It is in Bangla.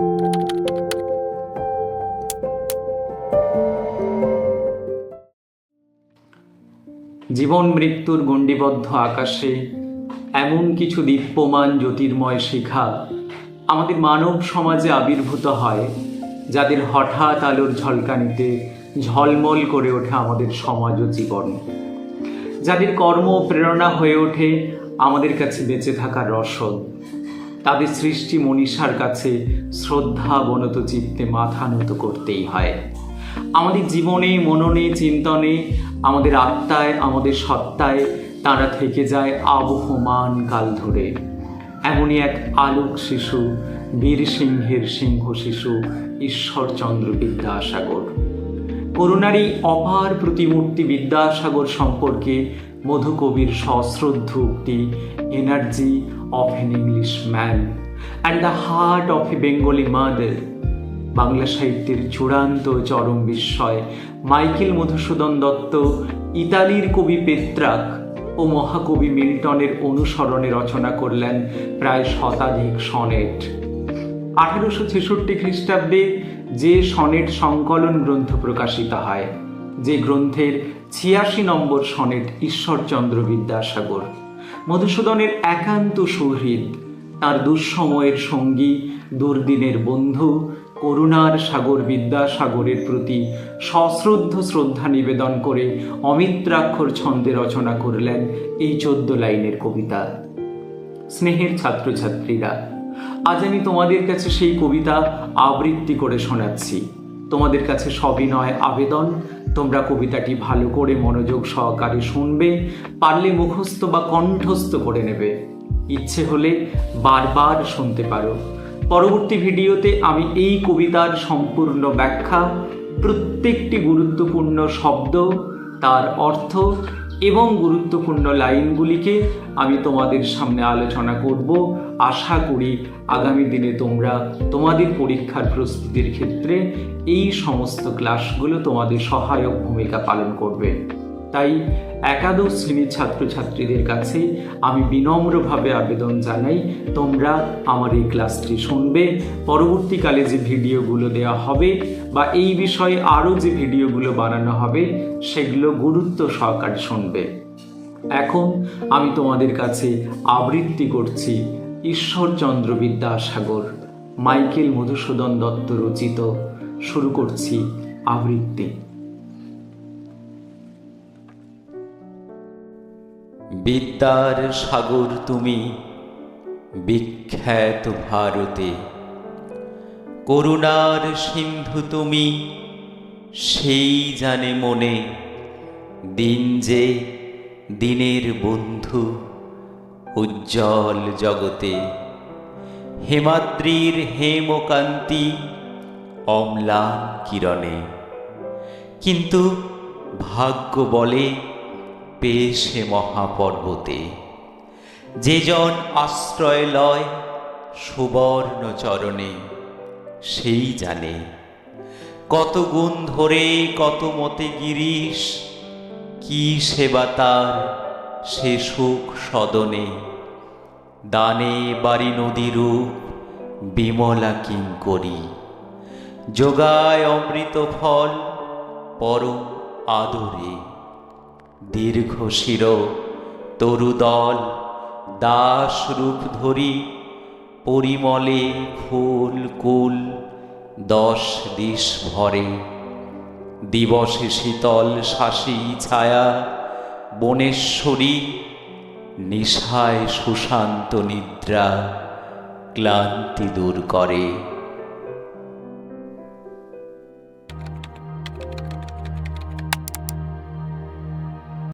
জীবন মৃত্যুর গণ্ডিবদ্ধ আকাশে এমন কিছু দীপ্যমান জ্যোতির্ময় শিখা আমাদের মানব সমাজে আবির্ভূত হয়, যাদের হঠাৎ আলোর ঝলকানিতে ঝলমল করে ওঠে আমাদের সমাজ ও জীবন। যাদের কর্ম প্রেরণা হয়ে ওঠে আমাদের কাছে বেঁচে থাকার রসদ। তাদের সৃষ্টি মনীষার কাছে শ্রদ্ধা বনত চিত্তে মাথা নত করতেই হয়। আমাদের জীবনে, মননে, চিন্তনে, আমাদের আত্মায়, আমাদের সত্তায় তারা থেকে যায় আবহমান কাল ধরে। এমনই এক আলোক শিশু, বীর সিংহের সিংহ শিশু, ঈশ্বরচন্দ্র বিদ্যাসাগর। করুণার এই অপার প্রতিমূর্তি বিদ্যাসাগর সম্পর্কে মধুকবির সশ্রদ্ধ উক্তি energy an English man and the heart of a Bengali mother Bangla সাহিত্যের চূড়ান্ত চরম বিস্ময়, মাইকেল মধুসূদন দত্ত, ইতালির কবি পেত্রাক ও মহাকবি মিল্টনের অনুসরণে রচনা করলেন প্রায় শতাধিক সনেট। আঠারোশো ছেষট্টি খ্রিস্টাব্দে যে সনেট সংকলন গ্রন্থ প্রকাশিত হয়, যে গ্রন্থের ছিয়াশি নম্বর সনেট ঈশ্বরচন্দ্র বিদ্যাসাগর। মধুসূদনের একান্ত সুহৃদ তার দুঃসময়ের সঙ্গী, দুর্দিনের বন্ধু, করুণার সাগর বিদ্যাসাগরের প্রতি সশ্রদ্ধ শ্রদ্ধা নিবেদন করে অমিত্রাক্ষর ছন্দে রচনা করলেন এই চোদ্দ লাইনের কবিতা। স্নেহের ছাত্রছাত্রীরা, আজ আমি তোমাদের কাছে সেই কবিতা আবৃত্তি করে শোনাচ্ছি। তোমাদের কাছে সবিনয় আবেদন। তোমরা কবিতাটি ভালো করে মনোযোগ সহকারে শুনবে, পারলে মুখস্থ বা কণ্ঠস্থ করে নেবে। ইচ্ছে হলে বারবার শুনতে পারো। পরবর্তী ভিডিওতে আমি এই কবিতার সম্পূর্ণ ব্যাখ্যা, প্রত্যেকটি গুরুত্বপূর্ণ শব্দ, তার অর্থ এবং গুরুত্বপূর্ণ লাইনগুলিকে আমি তোমাদের সামনে আলোচনা করব। আশা করি আগামী দিনে তোমরা তোমাদের পরীক্ষার প্রস্তুতির ক্ষেত্রে এই সমস্ত ক্লাসগুলো তোমাদের সহায়ক ভূমিকা পালন করবে। তাই একাদশ শ্রেণির ছাত্রছাত্রীদের কাছে আমি বিনম্রভাবে আবেদন জানাই, তোমরা আমার এই ক্লাসটি শুনবে, পরবর্তীকালে যে ভিডিওগুলো দেওয়া হবে বা এই বিষয়ে আরও যে ভিডিওগুলো বানানো হবে, সেগুলো গুরুত্ব সহকারে শুনবে। এখন আমি তোমাদের কাছে আবৃত্তি করছি ঈশ্বরচন্দ্র বিদ্যাসাগর, মাইকেল মধুসূদন দত্ত রচিত, শুরু করছি আবৃত্তি। বিদ্যার সাগর তুমি, বিখ্যাত ভারতে। করুণার সিন্ধু তুমি, সেই জানে মনে, দিন যে দিনের বন্ধু, উজ্জ্বল জগতে। হেমাদ্রির হেমকান্তি, অম্লান কিরণে। কিন্তু ভাগ্য বলে পেশে মহাপর্বতে। যে জন আশ্রয় লয় সুবর্ণ চরণে, সেই জানে। কত গুণ ধরে, কত মতে গিরিশ, কি সেবা তার সে সুখ সদনে। দানে বাড়ি নদীরূপ বিমলা কিং করি যোগায় অমৃত ফল, পরম আদরে। দীর্ঘ শির, তরুদল, দাস রূপ ধরি, পরিমলে ফুল কুল, দশ দিশ ভরে। দিবসে শীতল শাসী ছায়া, বনেশ্বরী, নিশায় সুশান্ত নিদ্রা, ক্লান্তি দূর করে।